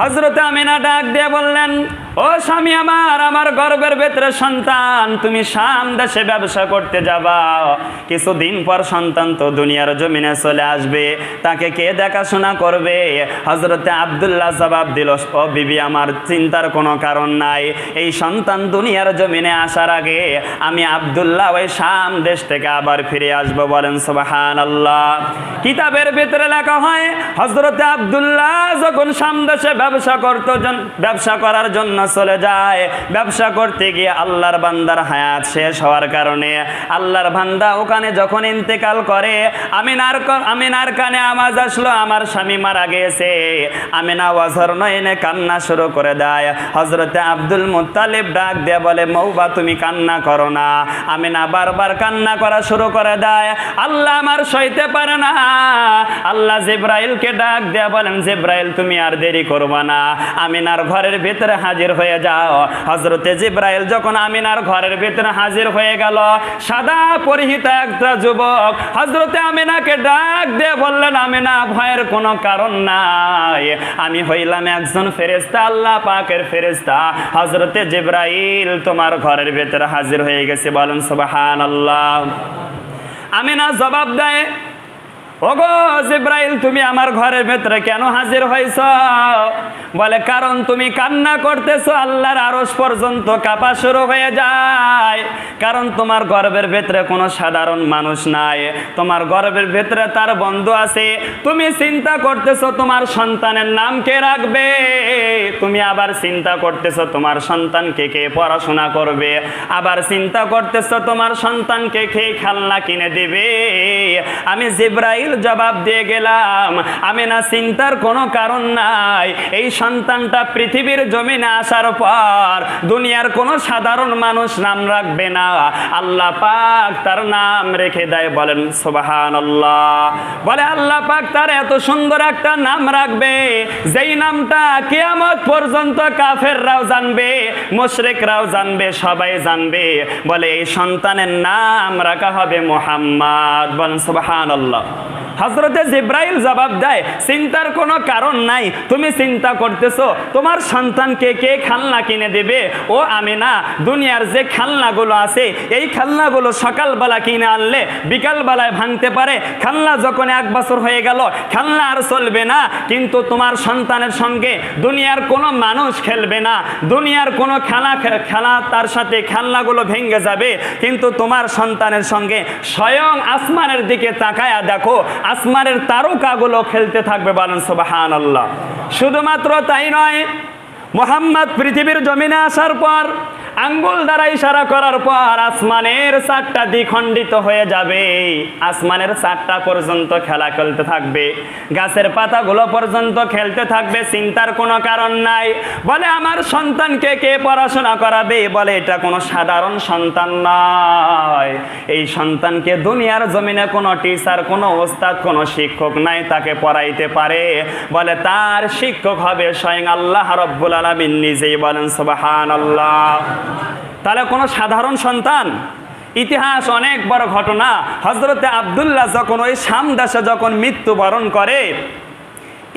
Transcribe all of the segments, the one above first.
হজরতে আমিনা ডাক দিয়ে বললেন ও স্বামী আমার আমার গর্বের ভেতরে সন্তান, তুমি শাম দেশে ব্যবসা করতে যাবা। কিছুদিন পর সন্তান তো দুনিয়ার জমিনে চলে আসবে। তাকে কে দেখাশোনা করবে? হজরতে আবদুল্লাহ জবাব দিল, ও বিবি, আমার চিন্তার কোনো কারণ নাই। এই সন্তান দুনিয়ার জমিনে আসার আগে আমি আবদুল্লাহ ওই শাম দেশ থেকে আবার ফিরে আসব। বলেন সুবাহান আল্লাহ কিতাবের ভেতরে লেখা হয় হজরতে আবদুল্লাহ যখন শাম দেশে ব্যবসা করতো ব্যবসা করার জন্য চলে যায়। ব্যবসা করতে গিয়ে আল্লাহর বান্দার হায়াত শেষ হওয়ার কারণে আল্লাহর বান্দা ওখানে যখন ইন্তেকাল করে, আমিনার আমিনার কানে আওয়াজ আসলো, আমার স্বামী মারা গেছে। আমিনা ওয়াজর নয়নে কান্না শুরু করে দেয়। হজরতে আব্দুল মুত্তালিব ডাক দিয়ে বলে, মৌবা, তুমি কান্না করো না। আমিনা বারবার কান্না করা শুরু করে দেয়। আল্লাহ আমার সইতে পারে না। আল্লাহ জিব্রাইলকে ডাক দেয়া বলেন, জিব্রাইল, তুমি আর দেরি করবা না। আমিনার ঘরের ভিতরে হাজির হয়ে যাও। হজরতে জিব্রাইল যখন আমিনার ঘরের ভিতরে হাজির হয়ে গেল, সাদা পরিহিত একটা যুবক হজরতে আমিনাকে ডাক দিয়ে বললেন, আমিনা, ভয়ের কোনো কারণ নাই। আমি হইলাম একজন ফেরেস্তা আল্লাহ পাকের ফেরেস্তা হজরতে জিব্রাইল তোমার ঘরের ভিতরে হাজির হয়ে গেছে। বলেন সুবাহান আল্লাহ আমিনা জবাব দেয় ওগো জিব্রাইল, তুমি আমার ঘরের ভেতরে কেন হাজির হয়েছ? বলে, কারণ তুমি কান্না করতেছো, আল্লাহর আরস পর্যন্ত কাপা শুরু হয়ে যায়। কারণ তোমার গর্বের ভেতরে কোনো সাধারণ মানুষ নাই। তোমার গর্বের ভেতরে তার বন্ধু আছে। তুমি চিন্তা করতেছো, তোমার সন্তানের নাম কে রাখবে? তুমি আবার চিন্তা করতেছো, তোমার সন্তানকে কে পড়াশোনা করবে? আবার চিন্তা করতেছো, তোমার সন্তানকে কে খেলনা কিনে দিবে? আমি জিব্রাইল জবাব দিয়ে গেলাম। আমি না চিন্তার কোনো কারণ নাই। এই সন্তানটা পৃথিবীর জমিনে আসার পর দুনিয়ার কোনো সাধারণ মানুষ নাম রাখবে না। আল্লাহ পাক তার নাম রেখে দেয়, বলেন সুবাহান বলে, আল্লাহ পাক তার এত সুন্দর একটা নাম রাখবে, যেই নামটা কিয়ামত পর্যন্ত কাফেররাও জানবে, মুশরিকরাও জানবে, সবাই জানবে। বলে, এই সন্তানের নাম রাখা হবে মোহাম্মদ, বলেন সুবাহান হজরতে জিব্রাইল জবাব দেয়, চিন্তার কোনো কারণ নাই, তুমি চিন্তা করতেছো, তোমার সন্তানকে কে খেলনা কিনে দেবে? ও আমি না দুনিয়ার যে খেলনাগুলো আছে, এই খেলনাগুলো সকালবেলা কিনে আনলে বিকালবেলায় ভাঙতে পারে। খেলনা যখন এক বছর হয়ে গেল, খেলনা আর চলবে না, কিন্তু তোমার সন্তানের সঙ্গে দুনিয়ার কোনো মানুষ খেলবে না। দুনিয়ার কোনো খেলা খেলা তার সাথে খেলনাগুলো ভেঙে যাবে, কিন্তু তোমার সন্তানের সঙ্গে স্বয়ং আসমানের দিকে তাকায়া দেখো আসমানের তারকাগুলো খেলতে থাকবে বলেন সুবাহান আল্লাহ শুধুমাত্র তাই নয়, মোহাম্মদ পৃথিবীর জমিনে আসার পর আঙ্গুল দ্বারা ইশারা করার পর আসমানের চারটা দ্বিখণ্ডিত হয়ে যাবে। আসমানের চারটা পর্যন্ত খেলা খেলতে থাকবে। গাছের পাতাগুলো পর্যন্ত খেলতে থাকবে, চিন্তার কোনো কারণ নাই। বলে, আমার সন্তানকে কে পড়াশোনা করাবে? বলে, এটা কোনো সাধারণ সন্তান নয়। এই সন্তানকে দুনিয়ার জমিনে কোনো টিচার, কোনো ওস্তাদ, কোনো শিক্ষক নাই, তাকে পড়াইতে পারে। বলে, তার শিক্ষক হবে স্বয়ং আল্লাহ রব্বুল আলমিন। নিজেই বলেন সুবাহান আল্লাহ তাহলে কোনো সাধারণ সন্তান, ইতিহাস অনেক বড় ঘটনা। হজরতে আবদুল্লাহ যখন ওই সামদাসে যখন মৃত্যুবরণ করে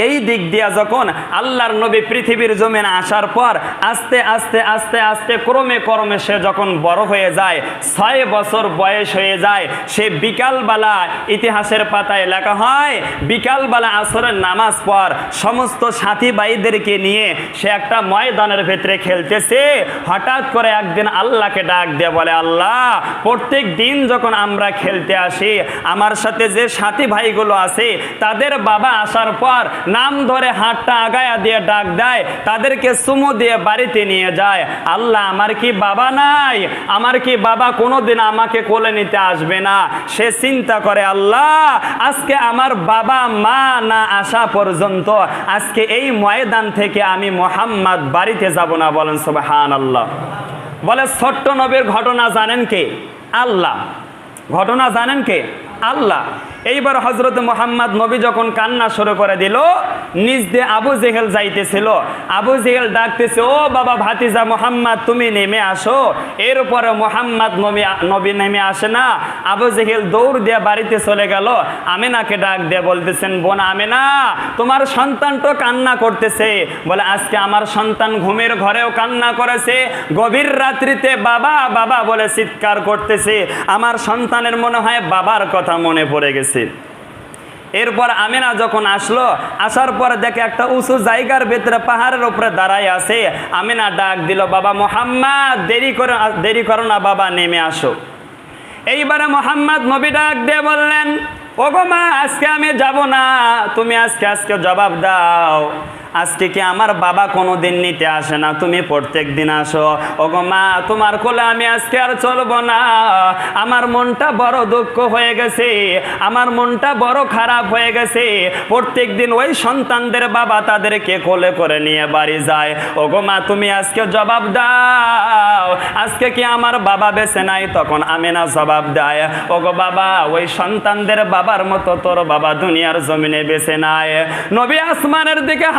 এই দিক দিয়া যখন আল্লাহর নবী পৃথিবীর জমিনে আসার পর আস্তে আস্তে আস্তে আস্তে ক্রমে ক্রমে সে যখন বড় হয়ে যায়, ছয় বছর বয়স হয়ে যায়, সে বিকালবেলা ইতিহাসের পাতায় লেখা হয়, বিকালবেলা আসরের নামাজ পর সমস্ত সাথী ভাইদেরকে নিয়ে সে একটা ময়দানের ভেতরে খেলতেছে। হঠাৎ করে একদিন আল্লাহকে ডাক দিয়ে বলে, আল্লাহ, প্রত্যেক দিন যখন আমরা খেলতে আসি, আমার সাথে যে সাথী ভাইগুলো আছে, তাদের বাবা আসার পর নাম ধরে হাতটা আগায়া দিয়ে ডাক দেয়, তাদেরকে সুমো দিয়ে বাড়িতে নিয়ে যায়। আল্লাহ, আমার কি বাবা নাই? আমার কি বাবা কোনোদিন আমাকে কোলে নিতে আসবে না? সে চিন্তা করে, আল্লাহ, আজকে আমার বাবা মা না আসা পর্যন্ত আজকে এই ময়দান থেকে আমি মোহাম্মদ বাড়িতে যাব না বলেন সুবহান আল্লাহ বলে, ছোট্ট নবীর ঘটনা জানেন কে? আল্লাহ। ঘটনা জানেন কে? আল্লাহ। এইবার হজরত মোহাম্মদ নবী যখন কান্না শুরু করে দিল, নিজ দিয়ে আবু জেহেল যাইতেছিল। আবু জেহেল ডাকতেছে, ও বাবা ভাতিজা মোহাম্মদ, তুমি নেমে আসো। এরপরে মোহাম্মদ নবী নবী নেমে আসে না। আবু জেহেল দৌড় দিয়ে বাড়িতে চলে গেল। আমেনাকে ডাক দিয়ে বলতেছেন, বোন আমেনা, তোমার সন্তান তো কান্না করতেছে। বলে, আজকে আমার সন্তান ঘুমের ঘরেও কান্না করেছে। গভীর রাত্রিতে বাবা বাবা বলে চিৎকার করতেছে। আমার সন্তানের মনে হয় বাবার কথা মনে পড়ে গেছে। এরপর আমিনা যখন আসলো, আসার পর দেখে একটা উঁচু জায়গার ভেতরে পাহাড়ের উপরে দাঁড়ায় আছে। আমিনা ডাক দিল, বাবা মোহাম্মদ, দেরি করে, দেরি করো না বাবা, নেমে আসো। এইবারে মোহাম্মদ নবী ডাক দিয়ে বললেন, ওগো মা, আজকে আমি যাব না, তুমি আজকে আজকে জবাব দাও। আজকে কি আমার বাবা কোনো দিন নিতে আসে না? তুমি প্রত্যেক দিন আসো। ওগো মা, তোমার কোলে আমি আজকে আর চলবো না। আমার মনটা বড় দুঃখ হয়ে গেছে। আমার মনটা বড় খারাপ হয়ে গেছে। প্রত্যেক দিন ওই সন্তানদের বাবা তাদেরকে কোলে করে নিয়ে বাড়ি যায়। ওগো মা, তুমি আজকে জবাব দাও। আজকে কি আমার বাবা বেঁচে নাই? তখন আমি না জবাব দেয়, ওগো বাবা, ওই সন্তানদের বাবার মতো তোর বাবা দুনিয়ার জমিনে বেঁচে নাই। নবী আসমানের দিকে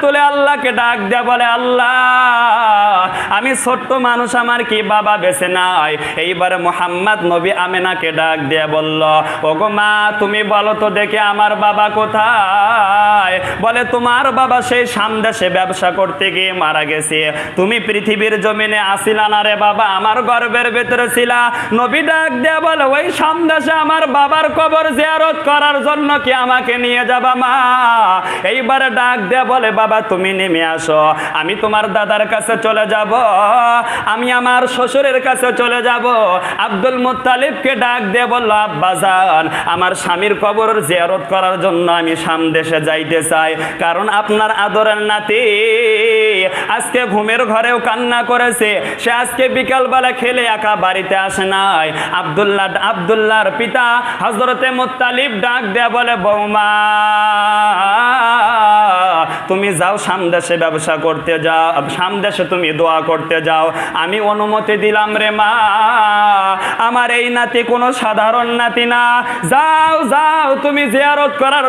তুলে আল্লাহকে ডাক দেয়া বলে, আল্লাহ, আমি ছোট্ট মানুষ, আমার কি বাবা বেঁচে নাই? এইবার মোহাম্মদ নবী আমেনাকে ডাক দিয়ে বলল, ওগো মা, তুমি বলো তো দেখে আমার বাবা কোথায়? বলে, তোমার বাবা সেই সামদেশে ব্যবসা করতে গিয়ে মারা গেছে। তুমি পৃথিবীর জমিনে আসিলা না রে বাবা, আমার গর্বের ভেতরে ছিলা। নবী ডাক দিয়ে বলে, ওই সামদেশে আমার বাবার কবর জিয়ারত করার জন্য কি আমাকে নিয়ে যাবা মা? এইবারে ডাক দিয়ে বলে, বাবা, তুমি নেমে আসো। আমি তোমার দাদার কাছে চলে যাব। আমি আমার শ্বশুরের কাছে চলে যাব। আব্দুল মুত্তালিবকে ডাক দিয়ে বলল আব্বাজান আমার স্বামীর কবর জিয়ারত করার জন্য আমি সামদেশে যাইতে চাই। কারণ আপনার আদরের নাতি আজকে ঘুমের ঘরেও কান্না করেছে। সে আজকে বিকালবেলা খেলে একা বাড়িতে আসে নাই। আব্দুল্লাহ, আব্দুল্লাহর পিতা হজরতে মুত্তালিব ডাক দেয়া বলে, বৌমা তুমি যাও সামদেশে ব্যবসা করতে যাও সামদেশে তুমি দোয়া করতে যাও। আমি অনুমতি দিলাম রে মা, আমার এই নাতি কোনো সাধারণ নাতি না। যাও যাও, তুমি জিয়ারত করার